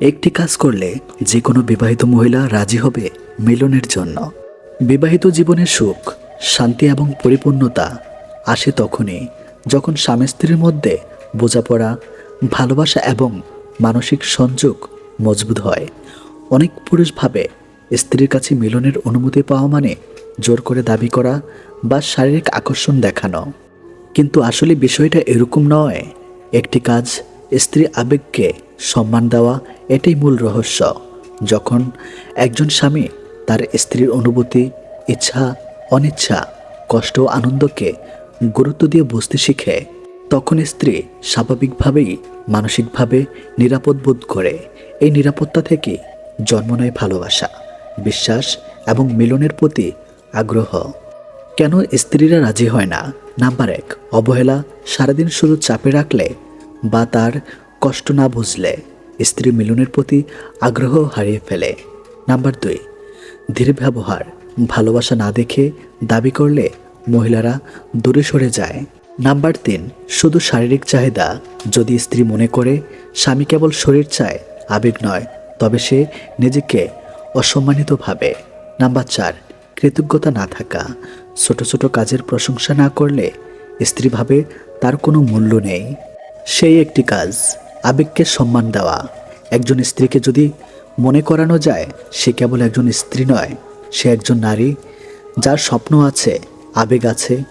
একটি কাজ করলে যে কোনো বিবাহিত মহিলা রাজি হবে মিলনের জন্য। বিবাহিত জীবনের সুখ, শান্তি এবং পরিপূর্ণতা আসে তখনই যখন স্বামী স্ত্রীর মধ্যে বোঝাপড়া, ভালোবাসা এবং মানসিক সংযোগ মজবুত হয়। অনেক পুরুষ ভাবে স্ত্রীর কাছে মিলনের অনুমতি পাওয়া মানে জোর করে দাবি করা বা শারীরিক আকর্ষণ দেখানো। কিন্তু আসলে বিষয়টা এরকম নয়। একটি কাজ স্ত্রী আবেগকে সম্মান দেওয়া এটাই মূল রহস্য। যখন একজন স্বামী তার স্ত্রীর অনুভূতি, ইচ্ছা, অনিচ্ছা, কষ্ট ও আনন্দকে গুরুত্ব দিয়ে বুঝতে শিখে, তখন স্ত্রী স্বাভাবিকভাবেই মানসিকভাবে নিরাপদ বোধ করে। এই নিরাপত্তা থেকে জন্ম নেয় ভালোবাসা, বিশ্বাস এবং মিলনের প্রতি আগ্রহ। কেন স্ত্রীরা রাজি হয় না? নাম্বার এক, অবহেলা সারাদিন শুধু চাপে রাখলে বা তার কষ্ট না বুঝলে স্ত্রী মিলনের প্রতি আগ্রহ হারিয়ে ফেলে। নাম্বার দুই, ধীর ব্যবহার, ভালোবাসা না দেখে দাবি করলে মহিলারা দূরে সরে যায়। নাম্বার তিন, শুধু শারীরিক চাহিদা, যদি স্ত্রী মনে করে স্বামী কেবল শরীর চায়, আবেগ নয়, তবে সে নিজেকে অসম্মানিত ভাবে নাম্বার চার, কৃতজ্ঞতা না থাকা, ছোট ছোট কাজের প্রশংসা না করলে স্ত্রী ভাবে তার কোনো মূল্য নেই। সেই একটি কাজ। আবেগকে সম্মান দেওয়া। একজন স্ত্রীকে যদি মনে করানো যায়, সে কেবল একজন স্ত্রী নয়, সে একজন নারী, যার স্বপ্ন আছে, আবেগ আছে,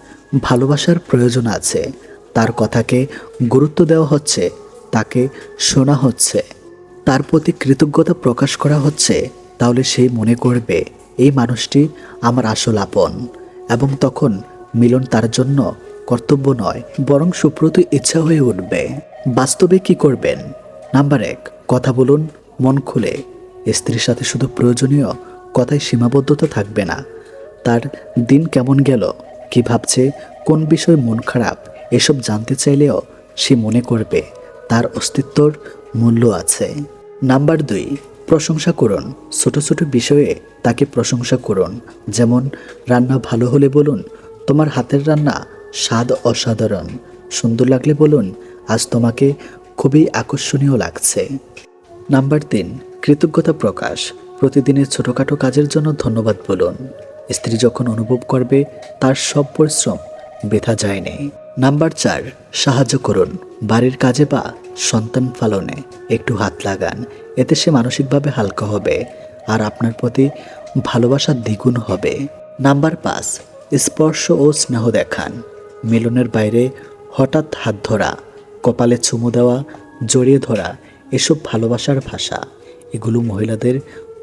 ভালোবাসার প্রয়োজন আছে। তার কথাকে গুরুত্ব দেওয়া হচ্ছে, তাকে শোনা হচ্ছে। তার প্রতি কৃতজ্ঞতা প্রকাশ করা হচ্ছে, তাহলে সেই মনে করবে, এই মানুষটি আমার আসল আপন। এবং তখন মিলন তার জন্য কর্তব্য নয়, বরং সুপ্রত ইচ্ছা হয়ে উঠবে। বাস্তবে কি করবেন? নাম্বার এক, কথা বলুন, মন খুলে। স্ত্রীর সাথে শুধু প্রয়োজনীয় কথায় সীমাবদ্ধতা থাকবে না। তার দিন কেমন গেল? কি ভাবছে? কোন বিষয়ে মন খারাপ? এসব জানতে চাইলেও সে মনে করবে। তার অস্তিত্বর মূল্য আছে। নাম্বার দুই, প্রশংসা করুন। ছোট ছোট বিষয়ে তাকে প্রশংসা করুন। যেমন, রান্না ভালো হলে বলুন, তোমার হাতের রান্না স্বাদ অসাধারণ। সুন্দর লাগলে বলুন আজ তোমাকে খুবই আকর্ষণীয় লাগছে। নাম্বার তিন, কৃতজ্ঞতা প্রকাশ। প্রতিদিনের ছোটোখাটো কাজের জন্য ধন্যবাদ বলুন। স্ত্রী যখন অনুভব করবে, তার সব পরিশ্রম বৃথা যায়নি। নাম্বার চার, সাহায্য করুন। বাড়ির কাজে বা সন্তান পালনে একটু হাত লাগান। এতে সে মানসিকভাবে হালকা হবে আর আপনার প্রতি ভালোবাসা দ্বিগুণ হবে। নাম্বার পাঁচ, স্পর্শ ও স্নেহ দেখান। মিলনের বাইরে হঠাৎ হাত ধরা। কপালে চুমু দেওয়া, জড়িয়ে ধরা, এসব ভালোবাসার ভাষা, এগুলো মহিলাদের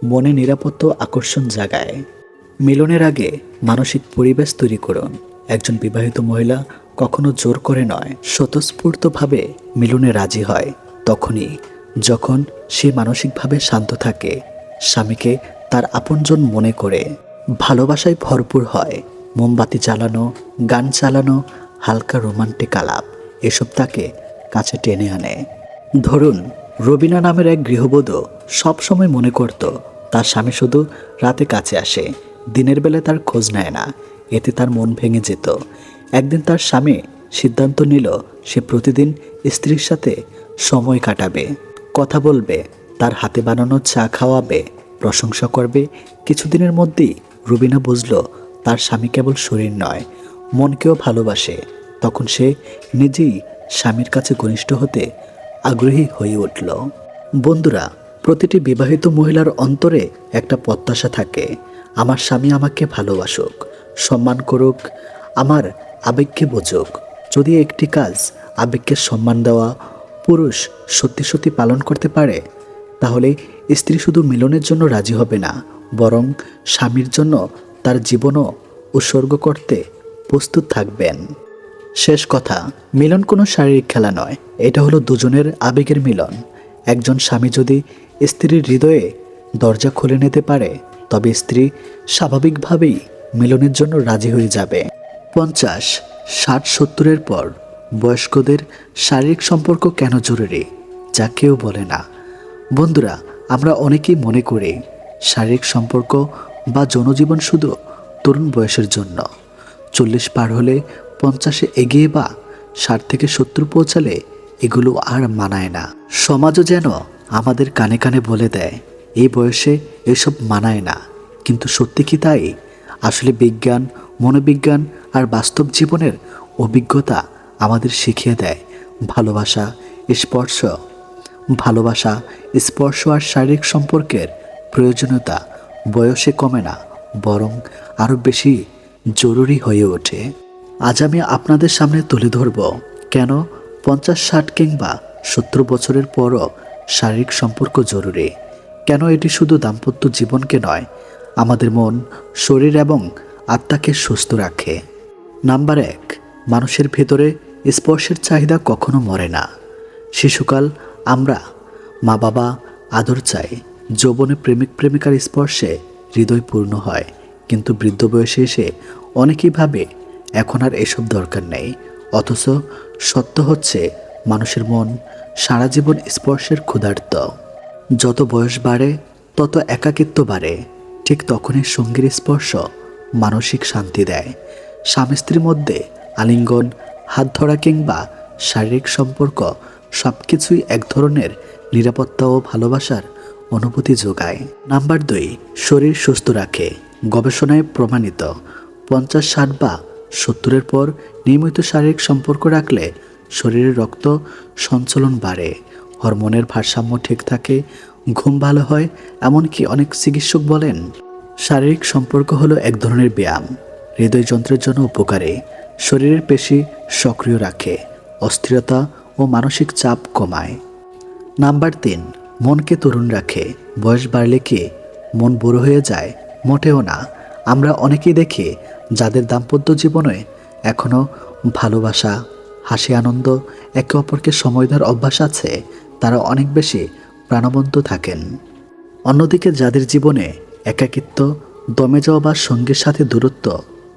মনে নিরাপত্তা আকর্ষণ জাগায়। মিলনের আগে মানসিক পরিবেশ তৈরি করুন। একজন বিবাহিত মহিলা কখনো জোর করে নয়, স্বতঃস্ফূর্তভাবে মিলনে রাজি হয়। তখনই যখন সে মানসিকভাবে শান্ত থাকে, স্বামীকে তার আপনজন মনে করে। ভালোবাসায় ভরপুর হয়, মোমবাতি জ্বালানো, গান চালানো, হালকা রোমান্টিক আলাপ, এসব তাকে কাছে টেনে আনে। ধরুন, রবিনা নামের এক গৃহবধূ সবসময় মনে করত, তার স্বামী শুধু রাতে কাছে আসে, দিনের বেলা তার খোঁজ নেয় না, এতে তার মন ভেঙে যেত। একদিন তার স্বামী সিদ্ধান্ত নিল, সে প্রতিদিন স্ত্রীর সাথে সময় কাটাবে, কথা বলবে, তার হাতে বানানো চা খাওয়াবে, প্রশংসা করবে। কিছুদিনের মধ্যেই রুবিনা বুঝল, তার স্বামী কেবল শরীর নয়, মনকেও ভালোবাসে। তখন সে নিজেই স্বামীর কাছে ঘনিষ্ঠ হতে আগ্রহী হয়ে উঠল। বন্ধুরা, প্রতিটি বিবাহিত মহিলার অন্তরে একটা প্রত্যাশা থাকে। আমার স্বামী আমাকে ভালোবাসুক, সম্মান করুক, আমার আবেগকে বোঝুক। যদি একটি কাজ আবেগকে সম্মান দেওয়া পুরুষ সত্যি সত্যি পালন করতে পারে, তাহলে স্ত্রী শুধু মিলনের জন্য রাজি হবে না, বরং স্বামীর জন্য তার জীবনও উৎসর্গ করতে প্রস্তুত থাকবেন। শেষ কথা, মিলন কোনো শারীরিক খেলা নয়। এটা হলো দুজনের আবেগের মিলন। একজন স্বামী যদি স্ত্রীর হৃদয়ে দরজা খুলে নিতে পারে, তবে স্ত্রী স্বাভাবিকভাবেই মিলনের জন্য রাজি হয়ে যাবে। পঞ্চাশ, ষাট, সত্তরের পর বয়স্কদের শারীরিক সম্পর্ক কেন জরুরি, যা কেউ বলে না। বন্ধুরা, আমরা অনেকেই মনে করি শারীরিক সম্পর্ক বা জনজীবন শুধু তরুণ বয়সের জন্য। চল্লিশ পার হলে পঞ্চাশে এগিয়ে বা ষাট থেকে সত্তর পৌঁছালে এগুলো আর মানায় না। সমাজও যেন আমাদের কানে কানে বলে দেয়, এই বয়সে এসব মানায় না। কিন্তু সত্যি কি তাই? আসলে বিজ্ঞান, মনোবিজ্ঞান আর বাস্তব জীবনের অভিজ্ঞতা আমাদের শিখিয়ে দেয়। ভালোবাসা, স্পর্শ। ভালোবাসা, স্পর্শ আর শারীরিক সম্পর্কের প্রয়োজনীয়তা বয়সে কমে না, বরং আরও বেশি জরুরি হয়ে ওঠে। আজ আমি আপনাদের সামনে তুলে ধরব কেন পঞ্চাশ ষাট কিংবা সত্তর বছরের পরও শারীরিক সম্পর্ক জরুরি? কেন এটি শুধু দাম্পত্য জীবনকে নয়, আমাদের মন, শরীর এবং আত্মাকে সুস্থ রাখে? নাম্বার এক, মানুষের ভেতরে স্পর্শের চাহিদা কখনো মরে না। শিশুকাল আমরা মা বাবা আদর চাই, যৌবনে প্রেমিক প্রেমিকার স্পর্শে হৃদয় পূর্ণ হয়, কিন্তু বৃদ্ধ বয়সে এসে অনেকেই ভাবে এখন আর এসব দরকার নেই। অথচ সত্য হচ্ছে, মানুষের মন সারা জীবন স্পর্শের ক্ষুধার্ত। যত বয়স বাড়ে, তত একাকিত্ব বাড়ে। ঠিক তখনই সঙ্গীর স্পর্শ মানসিক শান্তি দেয়। স্বামী স্ত্রীর মধ্যে আলিঙ্গন, হাত ধরা কিংবা শারীরিক সম্পর্ক সব কিছুই এক ধরনের নিরাপত্তা ও ভালোবাসার অনুভূতি যোগায়। নাম্বার দুই, শরীর সুস্থ রাখে। গবেষণায় প্রমাণিত, পঞ্চাশ ষাট বা সত্তরের পর নিয়মিত শারীরিক সম্পর্ক রাখলে শরীরের রক্ত সঞ্চালন বাড়ে, হরমোনের ভারসাম্য ঠিক থাকে, ঘুম ভালো হয়, এমনকি অনেক চিকিৎসক বলেন শারীরিক সম্পর্ক হলো এক ধরনের ব্যায়াম। হৃদয়যন্ত্রের জন্য উপকারী। শরীরের পেশি সক্রিয় রাখে, অস্থিরতা ও মানসিক চাপ কমায়। নাম্বার তিন, মনকে তরুণ রাখে। বয়স বাড়লে কি মন বুড়ো হয়ে যায়? মোটেও না। আমরা অনেকেই দেখি যাদের দাম্পত্য জীবনে এখনও ভালোবাসা, হাসি, আনন্দ, একে অপরকে সময় দেওয়ার অভ্যাস আছে, তারা অনেক বেশি প্রাণবন্ত থাকেন। অন্যদিকে যাদের জীবনে একাকিত্ব, দমে যাওয়া বা সঙ্গীর সাথে দূরত্ব,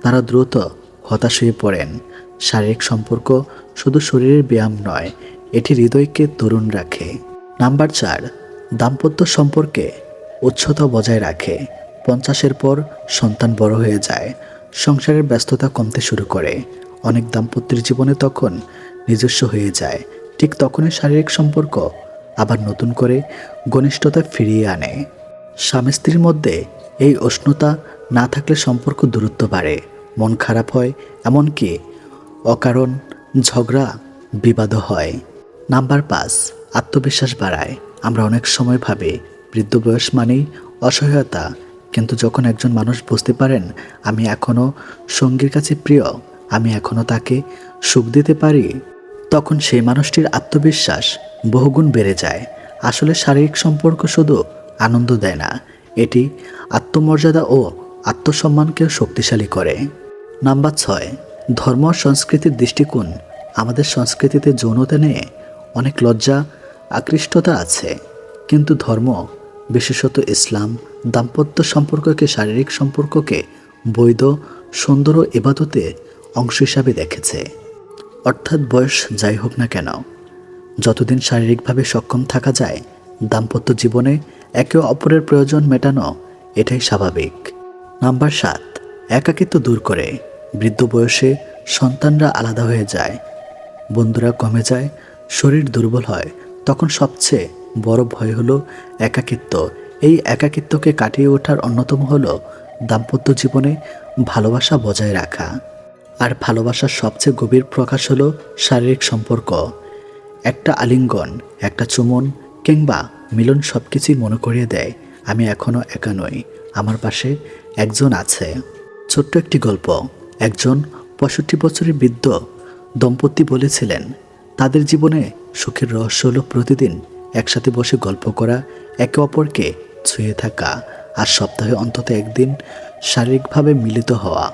তারা দ্রুত হতাশ হয়ে পড়েন। শারীরিক সম্পর্ক শুধু শরীরের ব্যায়াম নয়, এটি হৃদয়কে তরুণ রাখে। নাম্বার চার, দাম্পত্য সম্পর্কে উচ্চতা বজায় রাখে। পঞ্চাশের পর সন্তান বড় হয়ে যায়। সংসারের ব্যস্ততা কমতে শুরু করে। অনেক দাম্পত্যের জীবনে তখন নিজস্ব হয়ে যায়। ঠিক তখনই শারীরিক সম্পর্ক আবার নতুন করে ঘনিষ্ঠতা ফিরিয়ে আনে। স্বামী স্ত্রীর মধ্যে এই উষ্ণতা না থাকলে সম্পর্ক দূরত্ব বাড়ে। মন খারাপ হয়, এমনকি অকারণ ঝগড়া বিবাদও হয়। নাম্বার পাঁচ, আত্মবিশ্বাস বাড়ায়। আমরা অনেক সময় ভাবি, বৃদ্ধ বয়স মানেই অসহায়তা। কিন্তু যখন একজন মানুষ বুঝতে পারেন, আমি এখনও সঙ্গীর কাছে প্রিয়, আমি এখনও তাকে সুখ দিতে পারি, তখন সেই মানুষটির আত্মবিশ্বাস বহুগুণ বেড়ে যায়। আসলে শারীরিক সম্পর্ক শুধু আনন্দ দেয় না, এটি আত্মমর্যাদা ও আত্মসম্মানকেও শক্তিশালী করে। নাম্বার ছয়, ধর্ম সংস্কৃতির দৃষ্টিকোণ। আমাদের সংস্কৃতিতে যৌনতা নিয়ে অনেক লজ্জা আকৃষ্টতা আছে, কিন্তু ধর্ম বিশেষত ইসলাম, দাম্পত্য সম্পর্ককে, শারীরিক সম্পর্ককে বৈধ, সুন্দর ও এবাদতে অংশ হিসাবে দেখেছে। অর্থাৎ বয়স যাই হোক না কেন, যতদিন শারীরিকভাবে সক্ষম থাকা যায়, দাম্পত্য জীবনে একে অপরের প্রয়োজন মেটানো এটাই স্বাভাবিক। নাম্বার সাত, একাকিত্ব দূর করে। বৃদ্ধ বয়সে সন্তানরা আলাদা হয়ে যায়। বন্ধুরা কমে যায়, শরীর দুর্বল হয়, তখন সবচেয়ে বড় ভয় হলো একাকিত্ব। এই একাকিত্বকে কাটিয়ে ওঠার অন্যতম হলো দাম্পত্য জীবনে ভালোবাসা বজায় রাখা। আর ভালোবাসার সবচেয়ে গভীর প্রকাশ হলো শারীরিক সম্পর্ক। একটা আলিঙ্গন, একটা চুমন কিংবা মিলন সব কিছুই মনে করিয়ে দেয়, আমি এখনও একা নই, আমার পাশে একজন আছে। ছোট্ট একটি গল্প। একজন পঁয়ষট্টি বছরের বৃদ্ধ দম্পতি বলেছিলেন, তাদের জীবনে সুখের রহস্য হলো প্রতিদিন একসাথে বসে গল্প করা, একে অপরকে ছুঁয়ে থাকা আর সপ্তাহে অন্তত একদিন শারীরিকভাবে মিলিত হওয়া,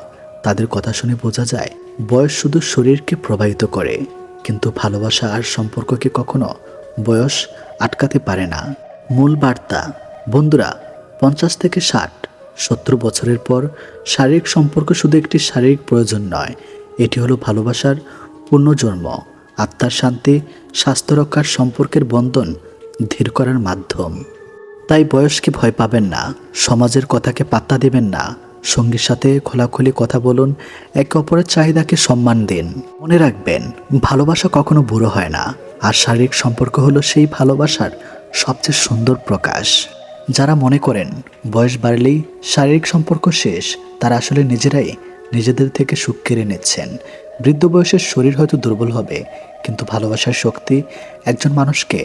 তাদের কথা শুনে বোঝা যায় বয়স শুধু শরীরকে প্রভাবিত করে, কিন্তু ভালোবাসা আর সম্পর্ককে কখনো বয়স আটকাতে পারে না। মূল বার্তা, বন্ধুরা, পঞ্চাশ থেকে ষাট, সত্তর বছরের পর শারীরিক সম্পর্ক শুধু একটি শারীরিক প্রয়োজন নয়, এটি হলো ভালোবাসার পুনর্জন্ম, আত্মার শান্তি, স্বাস্থ্য রক্ষার সম্পর্কের বন্ধন ধীর করার মাধ্যম। তাই বয়সকে ভয় পাবেন না, সমাজের কথাকে পাত্তা দেবেন না, সঙ্গীর সাথে খোলাখুলি কথা বলুন, একে অপরের চাহিদাকে সম্মান দিন। মনে রাখবেন, ভালোবাসা কখনো বুড়ো হয় না, আর শারীরিক সম্পর্ক হলো সেই ভালোবাসার সবচেয়ে সুন্দর প্রকাশ। যারা মনে করেন, বয়স বাড়লেই শারীরিক সম্পর্ক শেষ, তারা আসলে নিজেরাই নিজেদের থেকে সুখ কেড়ে নিচ্ছেন। বৃদ্ধ বয়সের শরীর হয়তো দুর্বল হবে, কিন্তু ভালোবাসার শক্তি একজন মানুষকে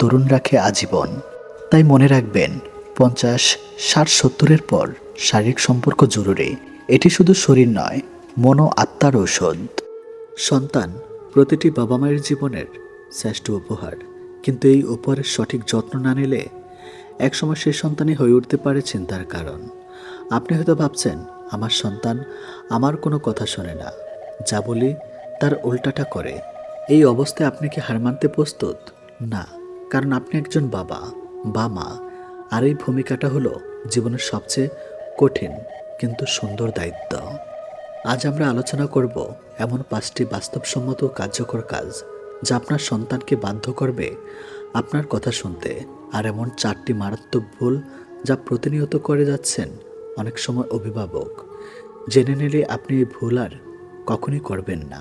তরুণ রাখে আজীবন। তাই মনে রাখবেন, পঞ্চাশ, ষাট, সত্তরের পর শারীরিক সম্পর্ক জরুরি। এটি শুধু শরীর নয় মন আত্মার ঔষধ। সন্তান, প্রতিটি বাবা মায়ের জীবনের শ্রেষ্ঠ উপহার। কিন্তু এই উপহারের সঠিক যত্ন না নিলে একসময় সেই সন্তানই হয়ে উঠতে পারে চিন্তার কারণ। আপনি হয়তো ভাবছেন, আমার সন্তান আমার কোনো কথা শোনে না। যা বলি তার উল্টাটা করে। এই অবস্থায় আপনি কি হার মানতে প্রস্তুত? না। কারণ আপনি একজন বাবা, বা মা, আর এই ভূমিকাটা হলো জীবনের সবচেয়ে কঠিন কিন্তু সুন্দর দায়িত্ব। আজ আমরা আলোচনা করব এমন পাঁচটি বাস্তবসম্মত কার্যকর কাজ যা আপনার সন্তানকে বাধ্য করবে আপনার কথা শুনতে, আর এমন চারটি মারাত্মক ভুল যা প্রতিনিয়ত করে যাচ্ছেন অনেক সময় অভিভাবক। জেনে নিলে আপনি এই ভুল আর কখনই করবেন না।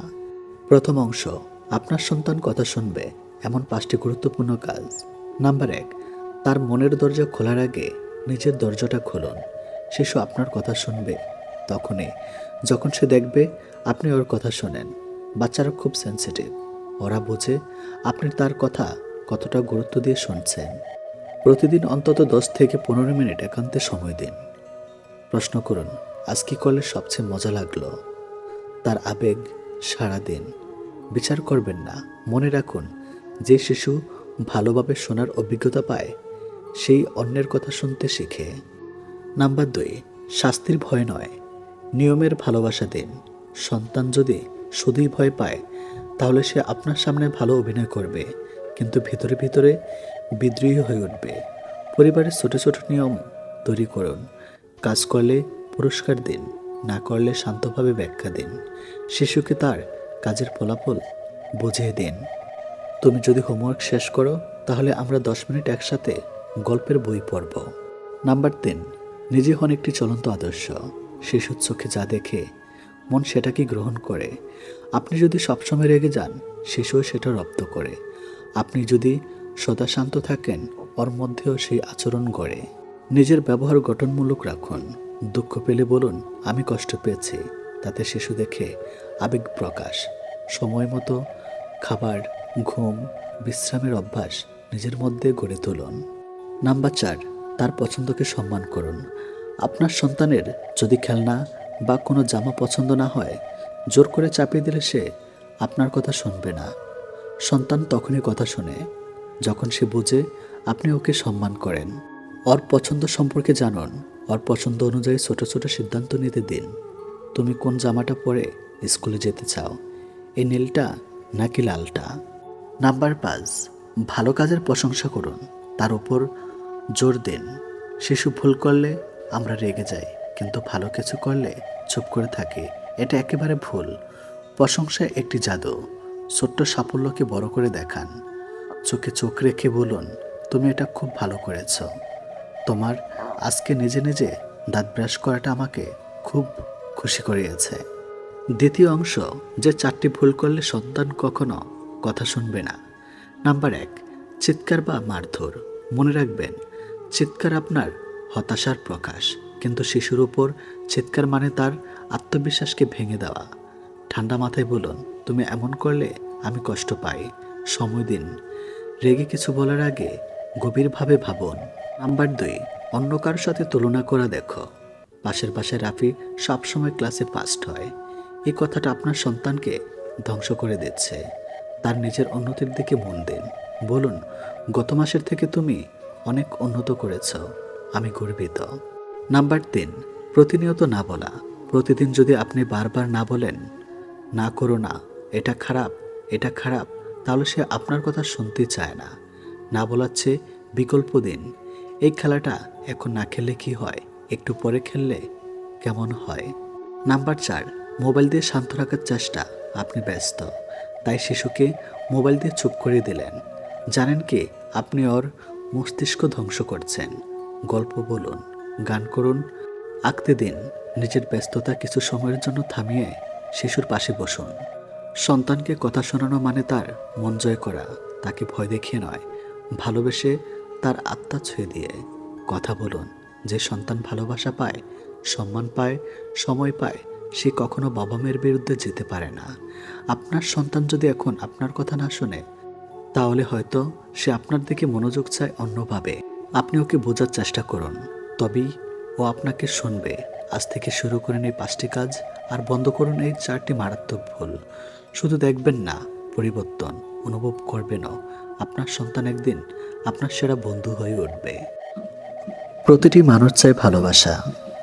প্রথম অংশ, আপনার সন্তান কথা শুনবে এমন পাঁচটি গুরুত্বপূর্ণ কাজ। নাম্বার এক, তার মনের দরজা খোলার আগে নিজের দরজাটা খুলুন। শিশু আপনার কথা শুনবে। তখনই, যখন সে দেখবে আপনি ওর কথা শোনেন। বাচ্চারা খুব সেন্সিটিভ ওরা বোঝে আপনি তার কথা কতটা গুরুত্ব দিয়ে শুনছেন। প্রতিদিন অন্তত দশ থেকে পনেরো মিনিট একান্তে সময় দিন। প্রশ্ন করুন, আজ কি করলে সবচেয়ে মজা লাগল? তার আবেগ সারা দিন বিচার করবেন না, মনে রাখুন যে শিশু ভালোভাবে শোনার অভিজ্ঞতা পায়, সেই অন্যের কথা শুনতে শিখে। নাম্বার দুই, শাস্তির ভয় নয়। নিয়মের ভালোবাসা দিন। সন্তান যদি শুধুই ভয় পায়, তাহলে সে আপনার সামনে ভালো অভিনয় করবে, কিন্তু ভিতরে ভিতরে বিদ্রোহী হয়ে উঠবে। পরিবারের ছোট ছোট নিয়ম তৈরি করুন। কাজ করলে পুরস্কার দিন, না করলে শান্তভাবে ব্যাখ্যা দিন। শিশুকে তার কাজের ফলাফল বুঝিয়ে দিন। তুমি যদি হোমওয়ার্ক শেষ করো, তাহলে আমরা দশ মিনিট একসাথে গল্পের বই পড়ব। নাম্বার তিন, নিজে হন একটি চলন্ত আদর্শ। শিশুর চোখে যা দেখে মন সেটাকে গ্রহণ করে। আপনি যদি সবসময় রেগে যান, শিশুও সেটা রপ্ত করে। আপনি যদি সদা শান্ত থাকেন, ওর মধ্যেও সেই আচরণ গড়ে। নিজের ব্যবহার গঠনমূলক রাখুন। দুঃখ পেলে বলুন, আমি কষ্ট পেয়েছি। তাতে শিশু দেখে আবেগ প্রকাশ। সময় মতো খাবার ঘুম, বিশ্রামের অভ্যাস নিজের মধ্যে গড়ে তুলুন। নাম্বার চার, তার পছন্দকে সম্মান করুন। আপনার সন্তানের যদি খেলনা বা কোনো জামা পছন্দ না হয়, জোর করে চাপিয়ে দিলে সে আপনার কথা শুনবে না। সন্তান তখনই কথা শোনে, যখন সে বুঝে আপনি ওকে সম্মান করেন। ওর পছন্দ সম্পর্কে জানুন। ওর পছন্দ অনুযায়ী ছোট ছোট সিদ্ধান্ত নিতে দিন। তুমি কোন জামাটা পরে স্কুলে যেতে চাও? এই নীলটা নাকি লালটা? নাম্বার পাঁচ, ভালো কাজের প্রশংসা করুন। তার উপর জোর দিন। শিশু ভুল করলে আমরা রেগে যাই, কিন্তু ভালো কিছু করলে চুপ করে থাকি। এটা একেবারে ভুল। প্রশংসা একটি জাদু। ছোট্ট সাফল্যকে বড় করে দেখান। চোখে চোখ রেখে বলুন, তুমি এটা খুব ভালো করেছ। তোমার আজকে নিজে নিজে দাঁত ব্রাশ করাটা আমাকে খুব খুশি করিয়েছে। দ্বিতীয় অংশ, যে চারটি ভুল করলে সন্তান কখনো কথা শুনবে না। নাম্বার এক, চিৎকার বা মারধর। মনে রাখবেন, চিৎকার আপনার হতাশার প্রকাশ, কিন্তু শিশুর উপর চিৎকার মানে তার আত্মবিশ্বাসকে ভেঙে দেওয়া। ঠান্ডা মাথায় বলুন, তুমি এমন করলে আমি কষ্ট পাই। সময় দিন। রেগে কিছু বলার আগে গভীরভাবে ভাবুন। নাম্বার দুই, অন্য কারোর সাথে তুলনা করা দেখো। পাশের পাশে রাফি সবসময় ক্লাসে ফার্স্ট হয়। এই কথাটা আপনার সন্তানকে ধ্বংস করে দিচ্ছে। তার নিজের উন্নতির দিকে মন দিন। বলুন, গত মাসের থেকে তুমি অনেক উন্নত করেছ। আমি গর্বিত। নাম্বার তিন, প্রতিনিয়ত না বলা। প্রতিদিন যদি আপনি বারবার না বলেন, না করো না, এটা খারাপ এটা খারাপ, তাহলে সে আপনার কথা শুনতে চায় না। না বলার চেয়ে বিকল্প দিন। এই খেলাটা এখন না খেললে কি হয়? একটু পরে খেললে কেমন হয়? নাম্বার চার, মোবাইল দিয়ে শান্ত রাখার চেষ্টা। আপনি ব্যস্ত। তাই শিশুকে মোবাইল দিয়ে চুপ করে দিলেন। জানেন কি, আপনি ওর মস্তিষ্ক ধ্বংস করছেন। গল্প বলুন, গান করুন, আঁকতে দিন, নিজের ব্যস্ততা কিছু সময়ের জন্য থামিয়ে শিশুর পাশে বসুন। সন্তানকে কথা শোনানো মানে তার মন জয় করা, তাকে ভয় দেখিয়ে নয়, ভালোবেসে তার আত্মা ছুঁয়ে দিয়ে। কথা বলুন, যে সন্তান ভালোবাসা পায়, সম্মান পায়, সময় পায় সে কখনো বাবা মায়ের বিরুদ্ধে যেতে পারে না। আপনার সন্তান যদি এখন আপনার কথা না শোনে, তাহলে হয়তো সে আপনার দিকে মনোযোগ চায় অন্যভাবে। আপনি ওকে বোঝার চেষ্টা করুন। তবেই ও আপনাকে শুনবে। আজ থেকে শুরু করেন এই পাঁচটি কাজ আর বন্ধ করুন এই চারটি মারাত্মক ভুল। শুধু দেখবেন না, পরিবর্তন অনুভব করবেনও। আপনার সন্তান একদিন আপনার সেরা বন্ধু হয়ে উঠবে। প্রতিটি মানুষ চায় ভালোবাসা।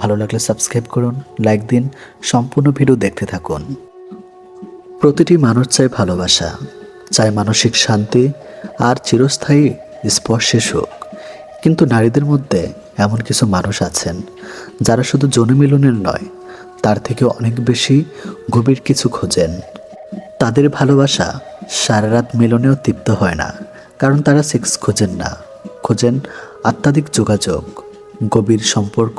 ভালো লাগলে সাবস্ক্রাইব করুন, লাইক দিন, সম্পূর্ণ ভিডিও দেখতে থাকুন। প্রতিটি মানুষ চায় ভালোবাসা, চায় মানসিক শান্তি আর চিরস্থায়ী স্পর্শে সুখ। কিন্তু নারীদের মধ্যে এমন কিছু মানুষ আছেন, যারা শুধু জনমিলনের নয়, তার থেকে অনেক বেশি গভীর কিছু খোঁজেন। তাদের ভালোবাসা সারা রাত মিলনেও তৃপ্ত হয় না, কারণ তারা সেক্স খোঁজেন না। খোঁজেন আত্মাধিক যোগাযোগ, গভীর সম্পর্ক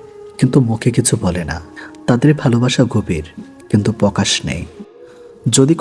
কিন্তু মুখে কিছু বলে না। তাদের ভালোবাসা গভীর কিন্তু প্রকাশ নেই। যদি